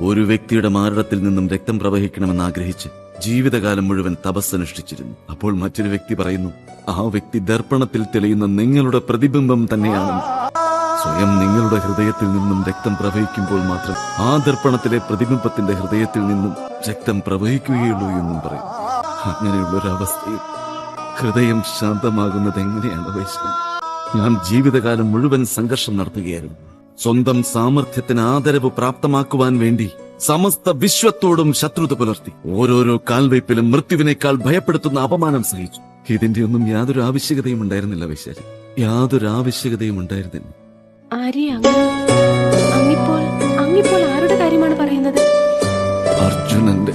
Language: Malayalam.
ഒരു വ്യക്തിയുടെ മാരടത്തിൽ നിന്നും രക്തം പ്രവഹിക്കണമെന്ന് ആഗ്രഹിച്ച് ജീവിതകാലം മുഴുവൻ തപസ്സനുഷ്ഠിച്ചിരുന്നു. അപ്പോൾ മറ്റൊരു വ്യക്തി പറയുന്നു ആ വ്യക്തി ദർപ്പണത്തിൽ തെളിയുന്ന നിങ്ങളുടെ പ്രതിബിംബം തന്നെയാണ് സ്വയം നിങ്ങളുടെ ഹൃദയത്തിൽ നിന്നും രക്തം പ്രവഹിക്കുമ്പോൾ മാത്രം ആ ദർപ്പണത്തിലെ പ്രതിബിംബത്തിന്റെ ഹൃദയത്തിൽ നിന്നും രക്തം പ്രവഹിക്കുകയുള്ളൂ എന്നും പറയും. അങ്ങനെയുള്ള ഒരു അവസ്ഥയിൽ ഹൃദയം ശാന്തമാകുന്നത് എങ്ങനെയാണ് വൈഷ്ണവ് ഞാൻ ജീവിതകാലം മുഴുവൻ സംഘർഷം നടത്തുകയായിരുന്നു. സ്വന്തം സാമർഥ്യത്തിന് ആദരവ് പ്രാപ്തമാക്കുവാൻ വേണ്ടി സമസ്ത വിശ്വത്തോടും ശത്രുത പുലർത്തി. ഓരോരോ കാൽവയ്പിലും മൃത്യുവിനേക്കാൾ ഭയപ്പെടുത്തുന്ന അപമാനം സഹിച്ചു. ഇതിന്റെ ഒന്നും യാതൊരു ആവശ്യകതയും ഉണ്ടായിരുന്നില്ല വൈശാലി. യാതൊരു ആവശ്യകതയും ഉണ്ടായിരുന്നില്ല. അർജുനന്റെ